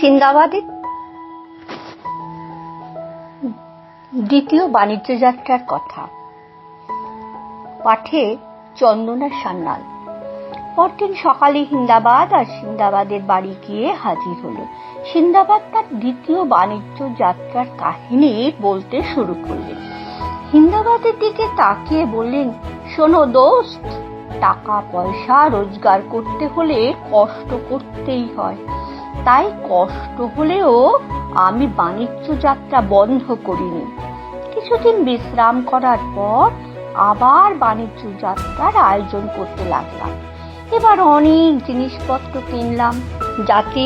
সিন্দাবাদের দ্বিতীয় বাণিজ্য যাত্রার কথা। পাঠে চন্দনা সান্যাল। পরদিন সকালে হিন্দাবাদ আর সিন্দাবাদের বাড়ি গিয়ে হাজির হলো। সিন্দাবাদ তার দ্বিতীয় বাণিজ্য যাত্রার কাহিনী বলতে শুরু করলেন হিন্দাবাদের দিকে তাকিয়ে বললেন, শোনো দোস্ত টাকা পয়সা রোজগার করতে হলে কষ্ট করতেই হয়। তাই কষ্ট হলেও আমি বাণিজ্য যাত্রা বন্ধ করিনি। কিছুদিন বিশ্রাম করার পর আবার বাণিজ্য যাত্রার আয়োজন করতে লাগলাম। এবার অনেক জিনিসপত্র কিনলাম যাতে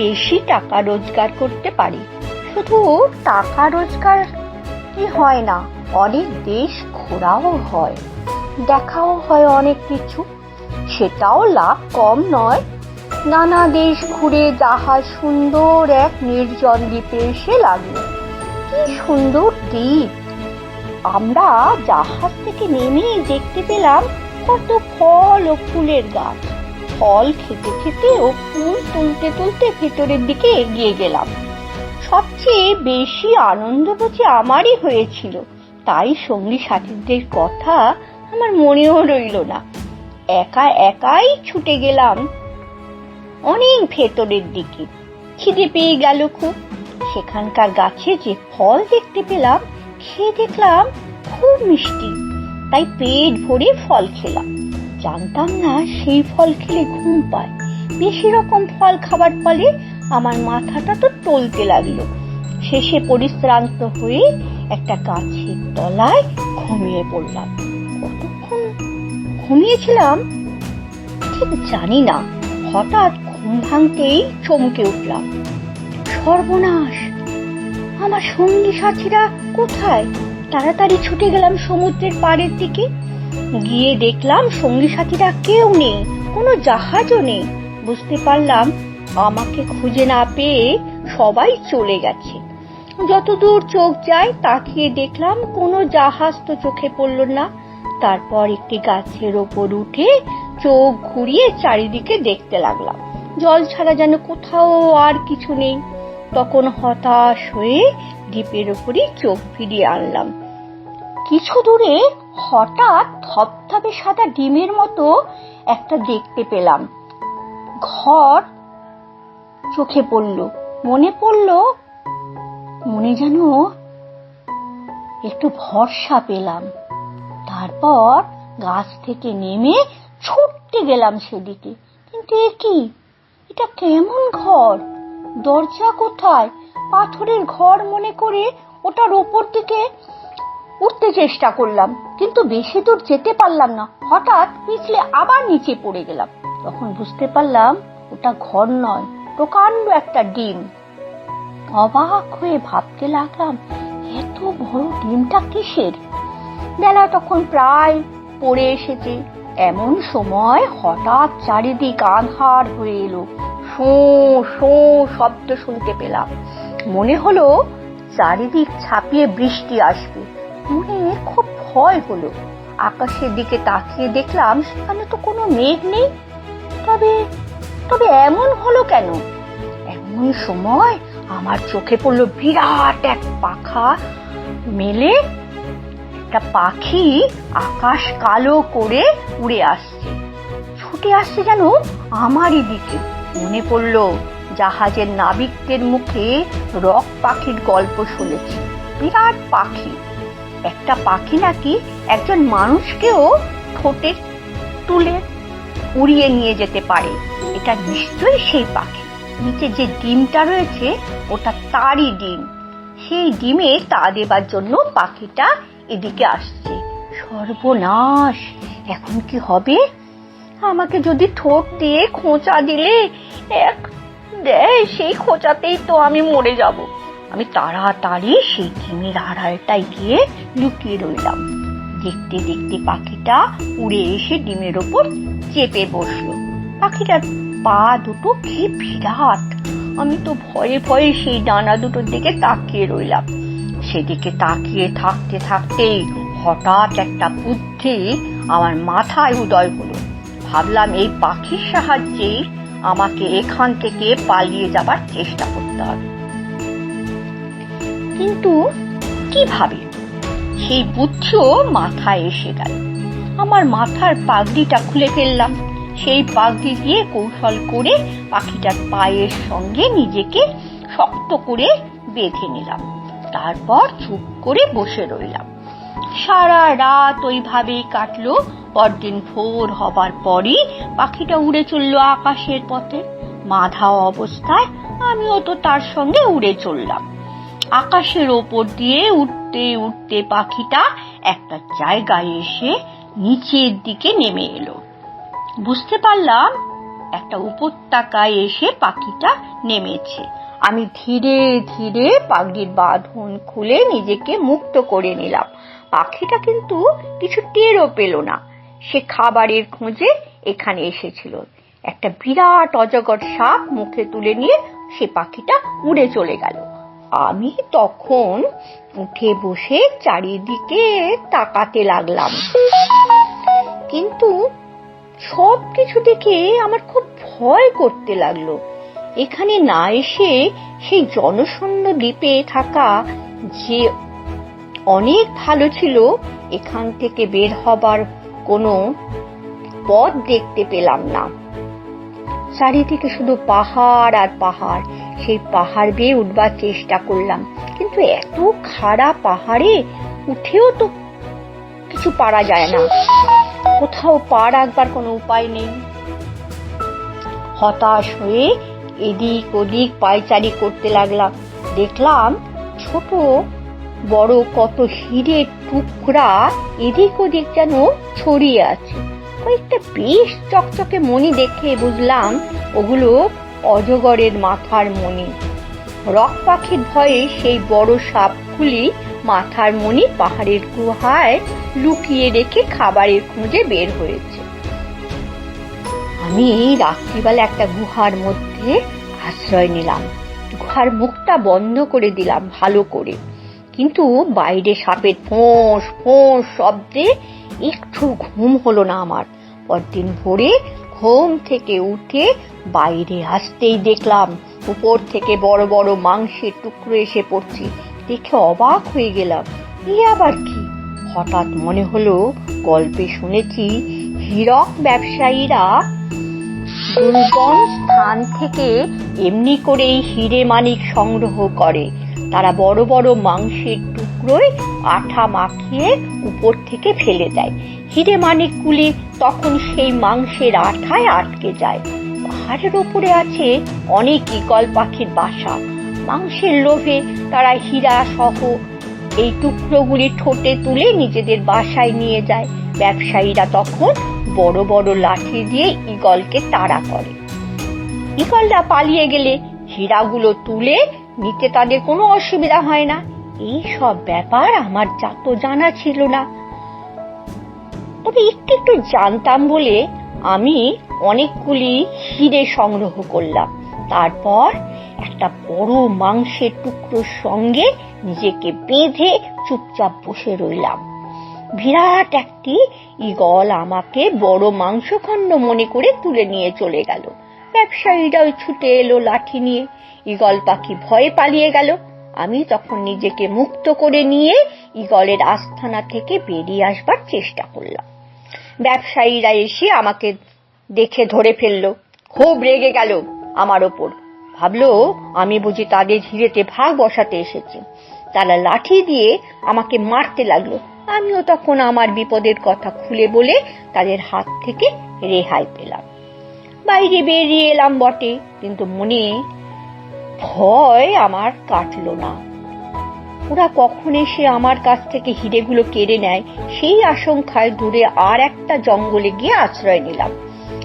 বেশি টাকা রোজগার করতে পারি। শুধু টাকা রোজগার কি হয় না, অনেক দেশ ঘোরাও হয়, দেখাও হয় অনেক কিছু। সেটাও লাভ কম নয় নানা দেশ ঘুরে জাহাজ সুন্দর এক নির্জন দ্বীপে এসে লাগল। কি সুন্দর দ্বীপ! আমরা জাহাজ থেকে নেমে দেখতে পেলাম কত ফল ও ফুলের গাছ। ফল খেতে খেতে ও ফুল তুলতে তুলতে ভেতরের দিকে এগিয়ে গেলাম। সবচেয়ে বেশি আনন্দ বুঝি আমারই হয়েছিল। তাই সঙ্গী সাথীদের কথা আমার মনেও রইল না। একা একাই ছুটে গেলাম অনেক ভেতরের দিকে। খিদে পেয়ে গেল খুব। সেখানকার গাছে যে ফল দেখতে পেলাম খেয়ে দেখলাম খুব মিষ্টি। তাই পেট ভরে ফল খেলাম। জানতাম না সেই ফল খেলে ঘুম পায়। বেশি রকম ফল খাবার ফলে আমার মাথাটা তো টলতে লাগল। শেষে পরিশ্রান্ত হয়ে একটা গাছের তলায় ঘুমিয়ে পড়লাম। কতক্ষণ ঘুমিয়েছিলাম ঠিক জানি না। হঠাৎ ভাঙতেই চমকে উঠলাম। সর্বনাশ! আমার সঙ্গী সাথীরা কোথায়? তাড়াতাড়ি ছুটে গেলাম সমুদ্রের পাড়ের দিকে। গিয়ে দেখলাম সঙ্গী সাথীরা কেউ নেই, কোনো জাহাজও নেই। বুঝতে পারলাম আমাকে খুঁজে না পেয়ে সবাই চলে গেছে। যতদূর চোখ যায় তাকিয়ে দেখলাম কোনো জাহাজ তো চোখে পড়ল না। তারপর একটি গাছের ওপর উঠে চোখ ঘুরিয়ে চারিদিকে দেখতে লাগলাম। জল ছাড়া যেন কোথাও আর কিছু নেই। তখন হতাশ হয়ে দ্বীপের উপরই চোখ ফিরিয়ে আনলাম। কিছু দূরে হঠাৎ ধপধপে সাদা ডিমের মতো একটা দেখতে পেলাম। ঘর চোখে পড়ল, মনে পড়ল, মনে যেন একটু ভরসা পেলাম। তারপর গাছ থেকে নেমে ছুটতে গেলাম সেদিকে। কিন্তু এ কি? এটা কেমন ঘর? দরজা কোথায়? পাথরের ঘর মনে করে ওটার ওপর দিকে উঠতে চেষ্টা করলাম, কিন্তু বেশি দূর যেতে পারলাম না। হঠাৎ পিছলে আবার নিচে পড়ে গেলাম। তখন বুঝতে পারলাম ওটা ঘর নয়, প্রকাণ্ড একটা ডিম। অবাক হয়ে ভাবতে লাগলাম, এত বড় ডিমটা কিসের? বেলা তখন প্রায় পড়ে এসেছে। এমন সময় হঠাৎ চারিদিক আধার হয়ে এলো। শো শো শব্দ শুনতে পেলাম। মনে হলো চারিদিক ছাপিয়ে বৃষ্টি আসবে। মনে খুব ভয় হলো। আকাশের দিকে তাকিয়ে দেখলাম সেখানে তো কোনো মেঘ নেই। তবে তবে এমন হলো কেন? এমন সময় আমার চোখে পড়ল বিরাট এক পাখা। মেলে একটা পাখি আকাশ কালো করে উড়ে আসছে। ছুটে আসছে যেন আমারই দিকে। মনে পড়ল, জাহাজের নাবিকদের মুখে রক পাখির গল্প শুনেছি। বিরাট পাখি। একটা পাখি নাকি একজন মানুষকেও ঠোঁটে তুলে উড়িয়ে নিয়ে যেতে পারে। এটা নিশ্চয়ই সেই পাখি। নিচে যে ডিমটা রয়েছে, ওটা তারই ডিম। সেই ডিমে তা দেবার জন্য পাখিটা এদিকে আসছে। সর্বনাশ, এখন কি হবে? আমাকে যদি ঠোঁট দিয়ে খোঁচা দিলে, এক, দেয়, সেই খোঁচাতেই তো আমি মরে যাব। আমি তাড়াতাড়ি সেই ডিমের আড়ালটায় গিয়ে লুকিয়ে রইলাম। দেখতে দেখতে পাখিটা উড়ে এসে ডিমের ওপর চেপে বসল। পাখিটার পা দুটো কি বিরাট! আমি তো ভয়ে ভয়ে সেই ডানা দুটোর দিকে তাকিয়ে রইলাম। সেদিকে তাকিয়ে থাকতে থাকতেই হঠাৎ একটা বুদ্ধি আমার মাথায় উদয় হলো। ভাবলাম এই পাখির সাহায্যে আমাকে এখান থেকে পালিয়ে যাবার চেষ্টা করতে হবে। কিন্তু কীভাবে সেই বুদ্ধিও মাথায় এসে গেল। আমার মাথার পাগড়িটা খুলে ফেললাম। সেই পাগড়ি দিয়ে কৌশল করে পাখিটার পায়ের সঙ্গে নিজেকে শক্ত করে বেঁধে নিলাম। তারপর চুপ করে বসে রইলাম। সারা রাত ওইভাবেই কাটলো। পরদিন ভোর হবার পরই পাখিটা উড়ে চলল আকাশের পথে। মাধা অবস্থায় আমিও তো তার সঙ্গে উড়ে চললাম। আকাশের ওপর দিয়ে উঠতে উঠতে পাখিটা একটা জায়গায় এসে নিচের দিকে নেমে এলো। বুঝতে পারলাম একটা উপত্যকায় এসে পাখিটা নেমেছে। আমি ধীরে ধীরে পাগড়ির বাঁধন খুলে নিজেকে মুক্ত করে নিলাম। পাখিটা কিন্তু কিছু টেরও পেল না। সে খাবারের খোঁজে এখানে এসেছিল। একটা বিরাট অজগর সাপ মুখে তুলে নিয়ে সে পাখিটা উড়ে চলে গেল। আমি তখন উঠে বসে চারিদিকে তাকাতে লাগলাম। কিন্তু সব কিছু দেখে আমার খুব ভয় করতে লাগল। এখানে না এসে সেই জনশূন্য দ্বীপে থাকা যে অনেক ভালো ছিল, এখান থেকে বের হবার কোনো পথ দেখতে পেলাম না। চারিদিকে শুধু পাহাড় আর পাহাড়। সেই পাহাড় বেয়ে উঠবার চেষ্টা করলাম, কিন্তু এত খাড়া পাহাড়ে উঠেও তো কিছু পারা যায় না। কোথাও পা রাখবার কোনো উপায় নেই। হতাশ হয়ে এদিক ওদিক পায়চারি করতে লাগলাম। দেখলাম ছোট বড় কত হিরের টুকরা এদিক ওদিক যেন ছড়িয়ে আছে। কয়েকটা বেশ চকচকে মণি দেখে বুঝলাম ওগুলো অজগরের মাথার মণি। রক পাখির ভয়ে সেই বড় সাপগুলি মাথার মণি পাহাড়ের গুহায় লুকিয়ে রেখে খাবারের খোঁজে বের হয়েছে। আমি এই রাত্রিবেলা একটা গুহার মধ্যে আশ্রয় নিলাম। গুহার মুখটা বন্ধ করে দিলাম, ভালো করে। কিন্তু বাইরে সাপের ফোঁস ফোঁস শব্দে একটু ঘুম হলো না আমার। পরদিন ভোরে ঘুম থেকে উঠে বাইরে আসতেই দেখলাম, উপর থেকে বড় বড় মাংসের টুকরো এসে পড়ছে। দেখে অবাক হয়ে গেলাম, এ আবার কি? হঠাৎ মনে হলো, গল্পে শুনেছি, হীরক ব্যবসায়ীরা দুর্গম স্থান থেকে এমনি করেই হিরে মানিক সংগ্রহ করে। তারা বড় বড় মাংসের টুকরোয় আঠা মাখিয়ে উপর থেকে ফেলে দেয়। হিরে মানিকগুলি তখন সেই মাংসের আঠায় আটকে যায়। পাহাড়ের ওপরে আছে অনেক ইগল পাখির বাসা। মাংসের লোভে তারা হীরা সহ এই টুকরোগুলি ঠোঁটে তুলে নিজেদের বাসায় নিয়ে যায়। ব্যবসায়ীরা তখন বড় বড় লাঠি দিয়ে ইগলকে তাড়া করে। ইগলরা পালিয়ে গেলে হীরাগুলো তুলে নিতে তাদের কোনো অসুবিধা হয় না। এই সব ব্যাপার আমার যা তো জানা ছিল না। তবে একটু একটু জানতাম বলে আমি অনেকগুলি হিরে সংগ্রহ করলাম। তারপর একটা বড় মাংসের টুকরোর সঙ্গে নিজেকে বেঁধে চুপচাপ বসে রইলাম। বিরাট একটি ইগল আমাকে বড় মাংসখণ্ড মনে করে তুলে নিয়ে চলে গেল। ব্যবসায়ীরা ওই ছুটে এলো লাঠি নিয়ে। ইগল পাখি ভয়ে পালিয়ে গেল। আমি তখন নিজেকে মুক্ত করে নিয়ে ইগলের আস্থানা থেকে বেরিয়ে আসবার চেষ্টা করলাম। ব্যবসায়ীরা এসে আমাকে দেখে ধরে ফেলল। খুব রেগে গেল আমার ওপর। ভাবলো, আমি বুঝি তাদের হিরেতে ভাগ বসাতে এসেছি। তারা লাঠি দিয়ে আমাকে মারতে লাগল। আমিও তখন আমার বিপদের কথা খুলে বলে তাদের হাত থেকে রেহাই পেলাম। বাইরে বেরিয়ে এলাম বটে, কিন্তু মনে ভয় আমার কাটলো না। ওরা কখন এসে আমার কাছ থেকে হিরেগুলো কেড়ে নেয়, সেই আশঙ্কায় দূরে আর একটা জঙ্গলে গিয়ে আশ্রয় নিলাম।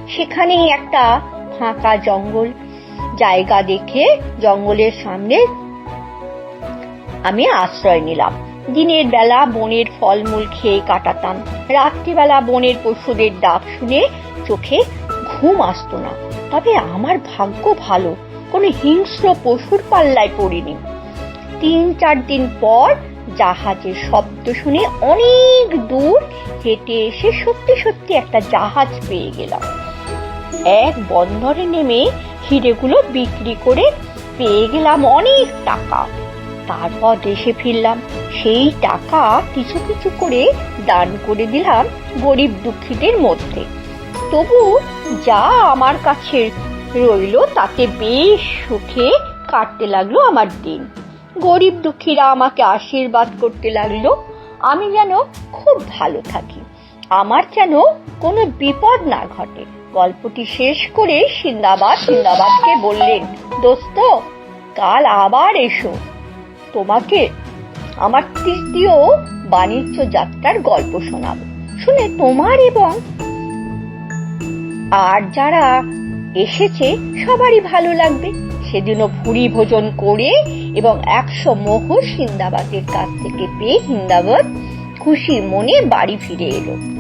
সেখানেই একটা ফাঁকা জঙ্গল জায়গা দেখে জঙ্গলের সামনে আমি আশ্রয় নিলাম। দিনের বেলা বনের ফলমূল খেয়ে কাটাতাম। রাত্রিবেলা বনের পশুদের ডাক শুনে চোখে ঘুম আসতো না। তবে আমার ভাগ্য ভালো, কোনো হিংস্র পশুর পাল্লায় পড়িনি। তিন চার দিন পর জাহাজের শব্দ শুনে অনেক দূর হেঁটে এসে সত্যি সত্যি একটা জাহাজ পেয়ে গেলাম। এক বন্দরে নেমে হিরেগুলো বিক্রি করে পেয়ে গেলাম অনেক টাকা। তারপর দেশে ফিরলাম। সেই টাকা কিছু কিছু করে দান করে দিলাম গরিব দুঃখীদের মধ্যে। তবু যা আমার কাছে রইল তাতে বেশ সুখে কাটতে লাগল আমার দিন। গরিব দুঃখীরা আমাকে আশীর্বাদ করতে লাগল। আমি যেন খুব ভালো থাকি। আমার যেন কোনো বিপদ না ঘটে। গল্পটি শেষ করে সিন্দাবাদ সিন্দাবাদকে বললেন, দোস্ত, কাল আবার এসো। তোমাকে আমার তৃতীয় বাণিজ্য যাত্রার গল্প শোনাবো। শুনে তোমার এবং আর যারা এসেছে, সবারই ভালো লাগবে। সেদিনও ভুরি ভোজন করে এবং একশো মোহর সিন্দাবাদের কাছ থেকে পেয়ে হিন্দাবাদ খুশি মনে বাড়ি ফিরে এলো।